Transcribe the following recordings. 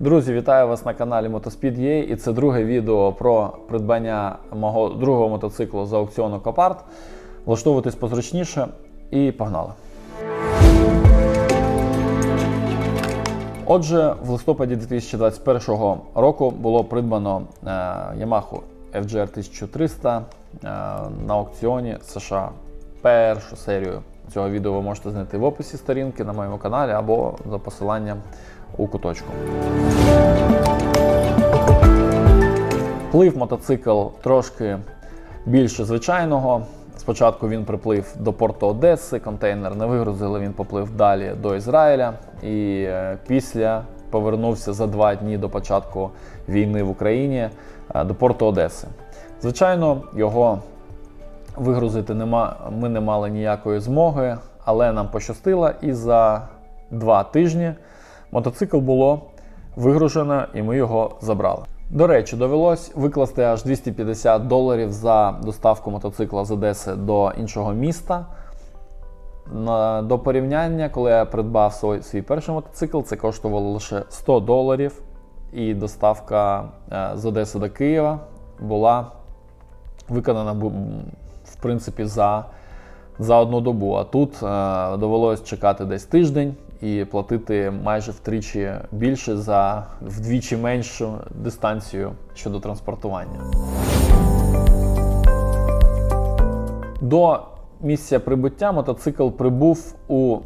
Друзі, вітаю вас на каналі Motospід.ua і це друге відео про придбання мого другого мотоциклу з аукціону Копарт. Влаштовуйтесь позручніше і погнали. Отже, в листопаді 2021 року було придбано е, Yamaha FGR 1300 е, на аукціоні США. Першу серію цього відео ви можете знайти в описі сторінки на моєму каналі або за посиланням у куточку. Плив мотоцикл трошки більше звичайного. Спочатку він приплив до порту Одеси, контейнер не вигрузили, він поплив далі до Ізраїля і е, після повернувся за два дні до початку війни в Україні е, до порту Одеси. Звичайно, його вигрузити нема, ми не мали ніякої змоги, але нам пощастило, і за два тижні мотоцикл було вигружено, і ми його забрали. До речі, довелось викласти аж 250 доларів за доставку мотоцикла з Одеси до іншого міста. До порівняння, коли я придбав свій, свій перший мотоцикл, це коштувало лише 100 доларів, і доставка е, з Одеси до Києва була виконана в принципі за, за одну добу. А тут е, довелось чекати десь тиждень і платити майже втричі більше за вдвічі меншу дистанцію щодо транспортування. До місця прибуття мотоцикл прибув у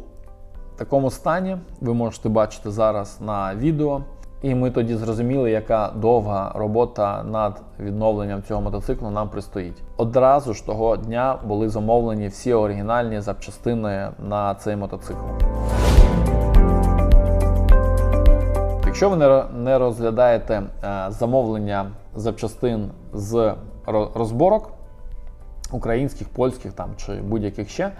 такому стані. Ви можете бачити зараз на відео. І ми тоді зрозуміли, яка довга робота над відновленням цього мотоциклу нам предстоїть. Одразу ж того дня були замовлені всі оригінальні запчастини на цей мотоцикл. Якщо ви не розглядаєте е, замовлення запчастин з розборок українських, польських там чи будь-яких ще,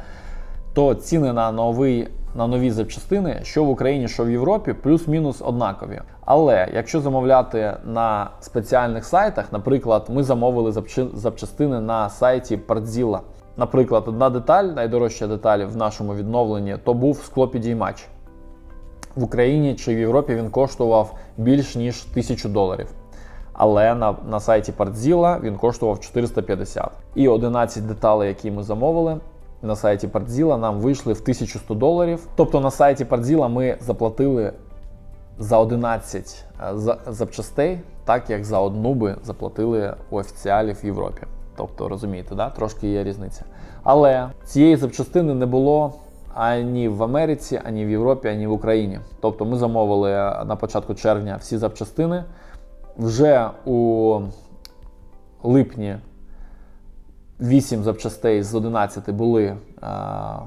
то ціни на новий. На нові запчастини, що в Україні, що в Європі, плюс-мінус однакові. Але якщо замовляти на спеціальних сайтах, наприклад, ми замовили запчастини на сайті Partzilla. Наприклад, одна деталь, найдорожча деталь в нашому відновленні, то був склопідіймач. В Україні чи в Європі він коштував більш ніж 1000 доларів. Але на, на сайті Partzilla він коштував 450. І 11 деталей, які ми замовили на сайті Partzilla, нам вийшли в 1100 доларів. Тобто на сайті Partzilla ми заплатили за 11 е, запчастей, так як за одну би заплатили у офіціалів в Європі. Тобто, розумієте, да? трошки є різниця. Але цієї запчастини не було ані в Америці, ані в Європі, ані в Україні.Тобто ми замовили е, на початку червня всі запчастини. Вже у липні 8 запчастей з 11 були а,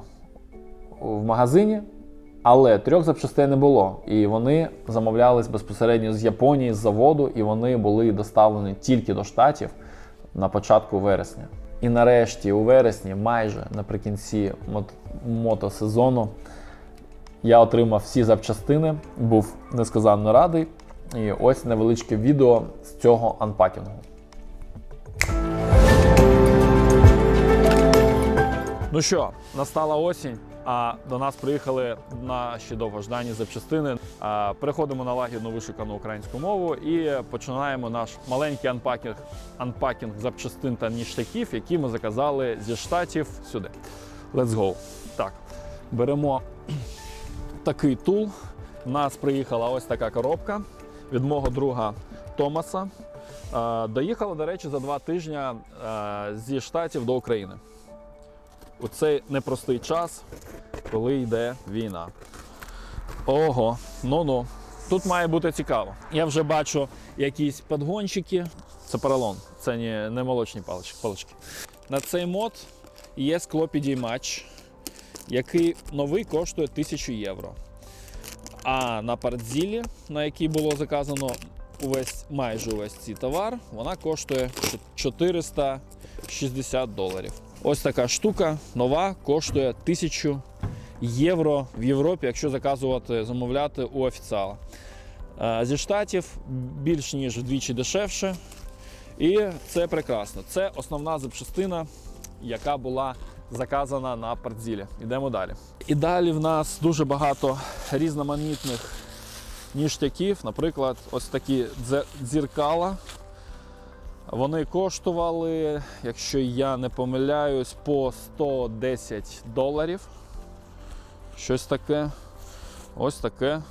в магазині, але трьох запчастей не було. І вони замовлялись безпосередньо з Японії, з заводу, і вони були доставлені тільки до Штатів на початку вересня. І нарешті, у вересні, майже наприкінці мот- мотосезону, я отримав всі запчастини, був несказанно радий. І ось невеличке відео з цього анпакінгу. Ну що, настала осінь, а до нас приїхали наші довгождані запчастини. Переходимо на лагідну вишукану українську мову і починаємо наш маленький анпакінг, анпакінг запчастин та ніштяків, які ми заказали зі штатів сюди. Let's go. Так, беремо такий тул. У нас приїхала ось така коробка від мого друга Томаса. Доїхала, до речі, за два тижні зі штатів до України. У цей непростий час, коли йде війна. Ого, ну-ну. Тут має бути цікаво. Я вже бачу якісь подгончики. Це поролон, це не, не молочні палички, палички. На цей мод є склопідіймач, який новий коштує 1000 євро. А на партзілі, на якій було заказано увесь, майже увесь цей товар, вона коштує 460 доларів. Ось така штука нова, коштує 1000 євро в Європі, якщо заказувати, замовляти у офіціала. Е, Зі штатів більш ніж вдвічі дешевше. І це прекрасно. Це основна запчастина яка була заказана на партзілі. Йдемо далі. І далі в нас дуже багато різноманітних ніштяків. Наприклад, ось такі дзеркала. Вони коштували, якщо я не помиляюсь, по 110 доларів. Щось таке. Ось таке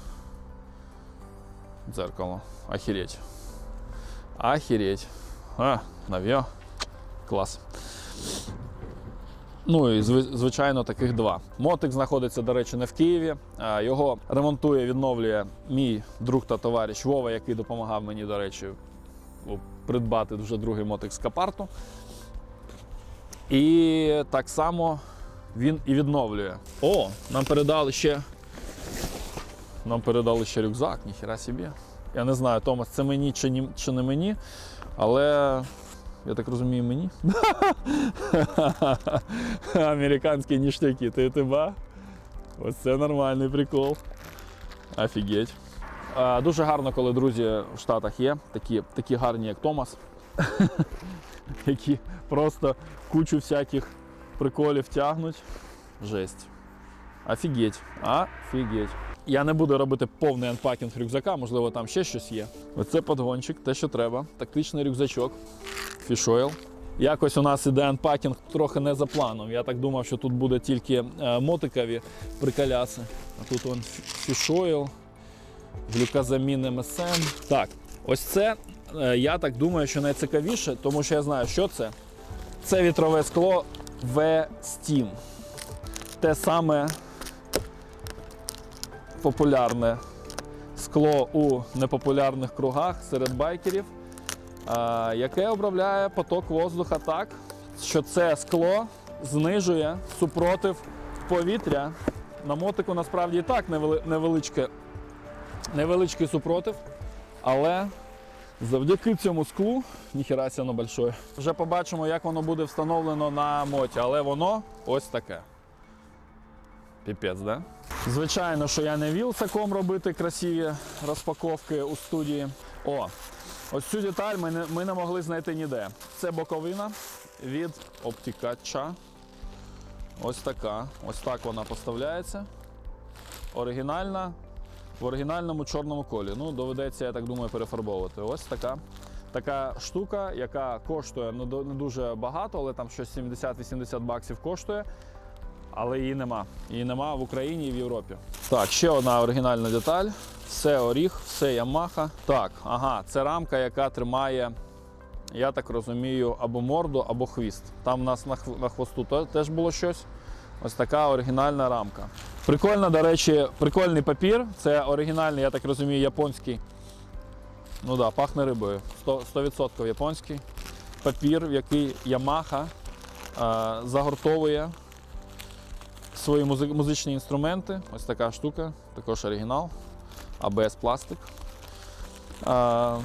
дзеркало. Охереть. Охереть. А, нав'я. Клас. Ну і звичайно таких два. Мотик знаходиться, до речі, не в Києві. Його ремонтує, відновлює мій друг та товариш Вова, який допомагав мені, до речі, придбати вже другий мотик з капарту. І так само він і відновлює. О, нам передали ще. Нам передали ще рюкзак, ніхіра собі. Я не знаю, Томас, це мені чи, ні, чи не мені, але я так розумію, мені. Американські ніштяки, ти тебе? Ось це нормальний прикол. Офігеть. А, Дуже гарно, коли друзі в Штатах є, такі, такі гарні, як Томас, які просто кучу всяких приколів тягнуть. Жесть. Офігеть. Офігеть. Я не буду робити повний анпакінг рюкзака, можливо, там ще щось є. Оце подгончик, те, що треба. Тактичний рюкзачок. Фішойл. Якось у нас іде анпакінг трохи не за планом. Я так думав, що тут буде тільки е, мотикові приколяси. А тут он фішойл, глюказамін МСМ. Так, ось це е, я так думаю, що найцікавіше, тому що я знаю, що це. Це вітрове скло V-Steam. Те саме популярне скло у непопулярних кругах серед байкерів, яке обробляє поток воздуха так, що це скло знижує супротив повітря. На мотику насправді і так невеличке, невеличкий супротив, але завдяки цьому склу, ніхіра воно большое. Вже побачимо, як воно буде встановлено на моті, але воно ось таке. Піпець, да? Звичайно, що я не вілсаком робити красиві розпаковки у студії. О, ось цю деталь ми не, ми не могли знайти ніде. Це боковина від обтікача. Ось така. Ось так вона поставляється. Оригінальна. В оригінальному чорному колі. Ну, доведеться, я так думаю, перефарбовувати. Ось така. Така штука, яка коштує не дуже багато, але там щось 70-80 баксів коштує але її нема. Її нема в Україні і в Європі. Так, ще одна оригінальна деталь. Все оріг, все Ямаха. Так, ага, це рамка, яка тримає, я так розумію, або морду, або хвіст. Там у нас на, хвосту теж було щось. Ось така оригінальна рамка. Прикольно, до речі, прикольний папір. Це оригінальний, я так розумію, японський. Ну да, пахне рибою. 100%, 100% японський папір, в який Yamaha е, загортовує свої музичні інструменти. Ось така штука, також оригінал, ABS пластик. А,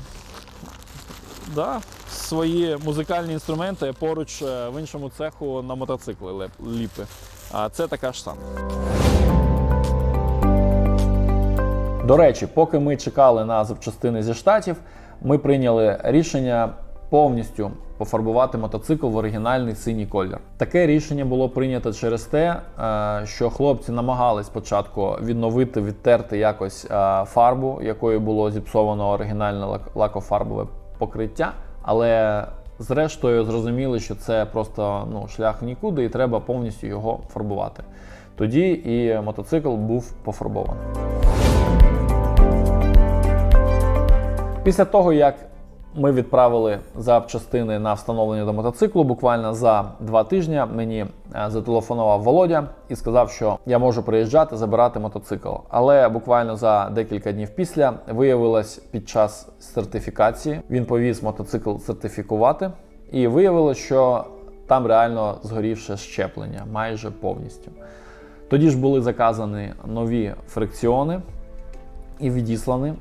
да, свої музикальні інструменти поруч е, в іншому цеху на мотоцикли ліпи. А це така ж сама. До речі, поки ми чекали на запчастини зі штатів, ми прийняли рішення повністю пофарбувати мотоцикл в оригінальний синій колір. Таке рішення було прийнято через те, е, що хлопці намагались спочатку відновити, відтерти якось е, фарбу, якою було зіпсовано оригінальне лак- лакофарбове покриття, але зрештою зрозуміли, що це просто ну, шлях нікуди, і треба повністю його фарбувати. Тоді і мотоцикл був пофарбований. Після того, як ми відправили запчастини на встановлення до мотоциклу, буквально за два тижні мені е, зателефонував Володя і сказав, що я можу приїжджати забирати мотоцикл. Але буквально за декілька днів після виявилось під час сертифікації, він повіз мотоцикл сертифікувати, і виявилось, що там реально згорівше щеплення майже повністю. Тоді ж були заказані нові фрикціони і відіслані.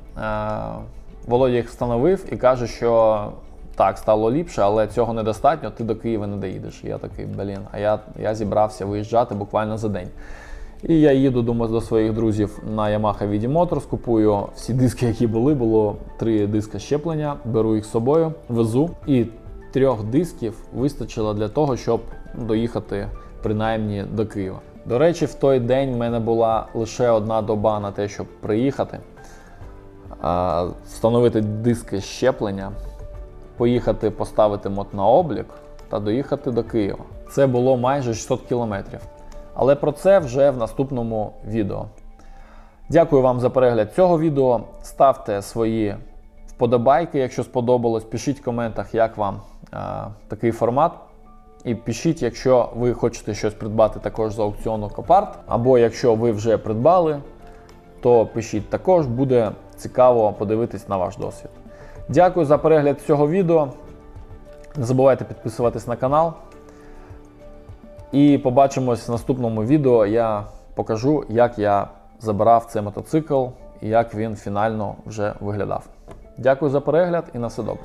Володя їх встановив і каже, що так, стало ліпше, але цього недостатньо, ти до Києва не доїдеш. Я такий, блін, а я, я зібрався виїжджати буквально за день. І я їду до, до своїх друзів на Yamaha VD Motors, купую всі диски, які були. Було три диска щеплення, беру їх з собою, везу. І трьох дисків вистачило для того, щоб доїхати принаймні до Києва. До речі, в той день в мене була лише одна доба на те, щоб приїхати, встановити диски щеплення, поїхати поставити мод на облік та доїхати до Києва. Це було майже 600 кілометрів. Але про це вже в наступному відео. Дякую вам за перегляд цього відео. Ставте свої вподобайки, якщо сподобалось. Пишіть в коментах, як вам е, такий формат. І пишіть, якщо ви хочете щось придбати також з аукціону Копарт, або якщо ви вже придбали, то пишіть також, буде цікаво подивитись на ваш досвід. Дякую за перегляд цього відео. Не забувайте підписуватись на канал. І побачимось в наступному відео. Я покажу, як я забирав цей мотоцикл і як він фінально вже виглядав. Дякую за перегляд і на все добре.